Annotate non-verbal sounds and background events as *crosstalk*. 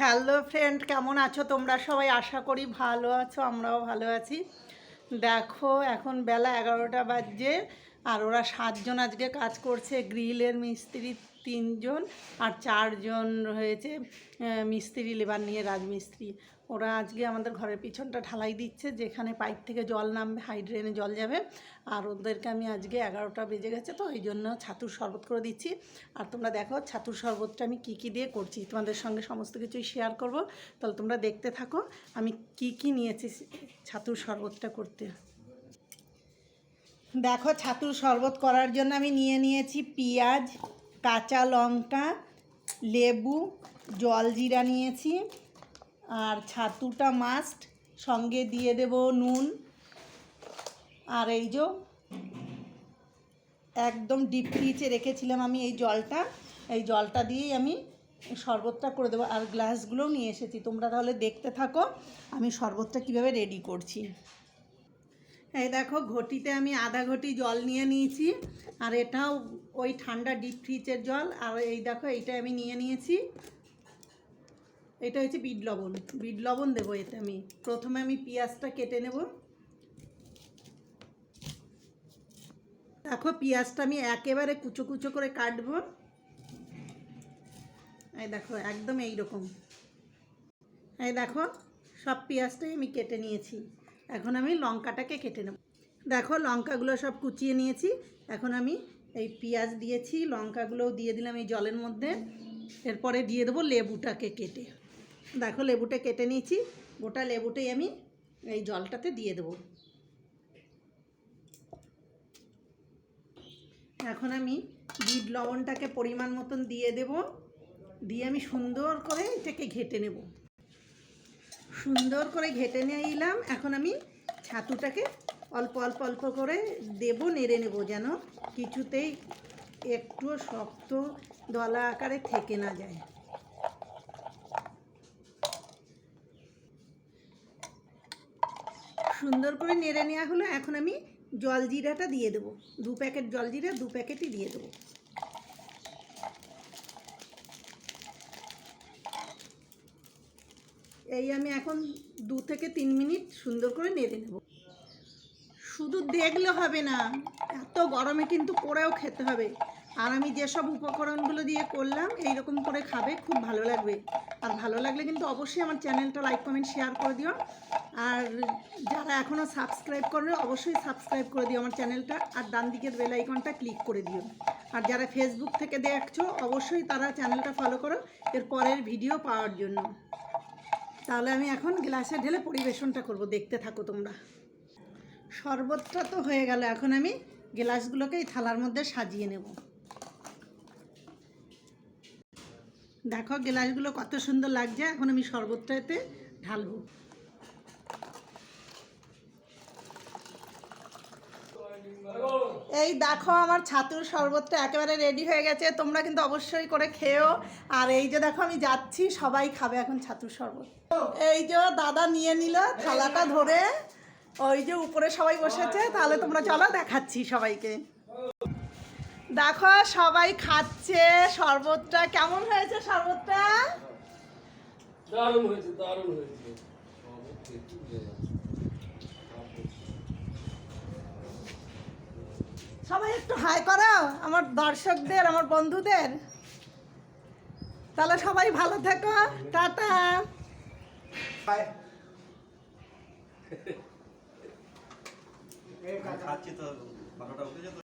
Hello friend কেমন আছো তোমরা? সবাই আশা করি ভালো আছো, আমরাও ভালো আছি। দেখো, এখন বেলা এগারোটা বাজছে। আর ওরা সাতজন আজকে কাজ করছে, গ্রিলের মিস্ত্রি তিনজন আর চারজন রয়েছে মিস্ত্রি, লেবার নিয়ে রাজমিস্ত্রি। ওরা আজকে আমাদের ঘরের পিছনটা ঢালাই দিচ্ছে, যেখানে পাইপ থেকে জল নামবে, হাইড্রেনে জল যাবে। আর ওদেরকে আমি আজকে এগারোটা বেজে গেছে, তো এই জন্য ছাতুর শরবত করে দিচ্ছি। আর তোমরা দেখো, ছাতুর শরবতটা আমি কী কী দিয়ে করছি, তোমাদের সঙ্গে সমস্ত কিছুই শেয়ার করব। তাহলে তোমরা দেখতে থাকো, আমি কি কি নিয়েছি ছাতুর শরবতটা করতে। দেখো ছাতুর শরবত করার জন্য আমি নিয়ে নিয়েছি পেঁয়াজ, কাঁচা লঙ্কা, লেবু জলজিরা নিয়েছি, আর ছাতুটা মাস্ট সঙ্গে দিয়ে দেব নুন, আর এই যে একদম ডিপ ফ্রিজে রেখেছিলাম আমি এই জলটা এই জলটা দিয়েই আমি শরবতটা করে দেবো, আর গ্লাসগুলোও নিয়ে এসেছি, তোমরা তাহলে দেখতে থাকো আমি শরবতটা কীভাবে রেডি করছি। এই দেখো ঘটিতে আমি আধা ঘটি জল নিয়ে নিয়েছি, আর এটাও ওই ঠান্ডা ডিপ ফ্রিজের জল, আর এই দেখো এইটা আমি নিয়ে নিয়েছি। এটা হচ্ছে বিট লবণ বিট লবণ দেবো এতে আমি। প্রথমে আমি পেঁয়াজটা কেটে নেব। দেখো পেঁয়াজটা আমি একেবারে কুচো কুচো করে কাটবো। এই দেখো একদম এই রকম এই দেখো সব পেঁয়াজটাই আমি কেটে নিয়েছি। এখন আমি লঙ্কাটাকে কেটে নেব। দেখো, লঙ্কাগুলো সব কুচিয়ে নিয়েছি। এখন আমি এই পেঁয়াজ দিয়েছি, লঙ্কাগুলোও দিয়ে দিলাম এই জলের মধ্যে। এরপরে দিয়ে দেবো লেবুটাকে কেটে। দেখো, লেবুটা কেটে নিয়েছি। গোটা লেবুটাই আমি এই জলটাতে দিয়ে দেবো। এখন আমি বিট লবণটাকে পরিমাণ মতন দিয়ে দেব। দিয়ে আমি সুন্দর করে এটাকে ঘেটে নেব। সুন্দর করে ঘেটে নিলাম। এখন আমি ছাতুটাকে অল্প অল্প অল্প করে দেব, নেড়ে নেব যেন কিছুতেই একটু শক্ত দলা আকারে থেকে না যায়। সুন্দর করে নেড়ে নেওয়া হলো। এখন আমি জলজিরাটা দিয়ে দেবো। দু প্যাকেট জলজিরা দু প্যাকেটই দিয়ে দেবো। এই আমি এখন দু থেকে তিন মিনিট সুন্দর করে নেড়ে নেব। শুধু দেখলে হবে না, এত গরমে কিন্তু করেও খেতে হবে। আর আমি যেসব উপকরণগুলো দিয়ে করলাম এই রকম করে খাবে, খুব ভালো লাগবে। আর ভালো লাগলে কিন্তু অবশ্যই আমার চ্যানেলটা লাইক, কমেন্ট, শেয়ার করে দিও। আর যারা এখনও সাবস্ক্রাইব করবে অবশ্যই সাবস্ক্রাইব করে দিও আমার চ্যানেলটা, আর ডান দিকের বেল আইকনটা ক্লিক করে দিও। আর যারা ফেসবুক থেকে দেখছ, অবশ্যই তারা চ্যানেলটা ফলো করো, এর পরের ভিডিও পাওয়ার জন্য। তাহলে আমি এখন গ্লাসে ঢেলে পরিবেশনটা করব, দেখতে থাকো তোমরা। শরবতটা তো হয়ে গেল, এখন আমি গ্লাসগুলোকে এই থালার মধ্যে সাজিয়ে নেব। দেখো, গ্লাসগুলো কত সুন্দর লাগছে, এখন আমি শরবতটাতে ঢালবো। এই দেখো আমার ছাতুর শরবতটা একেবারে রেডি হয়ে গেছে, তোমরা কিন্তু অবশ্যই করে খেও আর এই যে দেখো আমি যাচ্ছি, সবাই খাবে এখন ছাতুর শরবত। এই যে দাদা নিয়ে নিল থালাটা ধরে, ওই যে উপরে সবাই বসেছে, তাহলে তোমরা চলো দেখাচ্ছি সবাইকে। দেখো সবাই খাচ্ছে শরবতটা, কেমন হয়েছে শরবতটা? দারুণ হয়েছে দারুণ হয়েছে। সবাই একটু হাই করো আমার দর্শকদের আমার বন্ধুদের। তাহলে সবাই ভালো থেকো। টাটা। *laughs*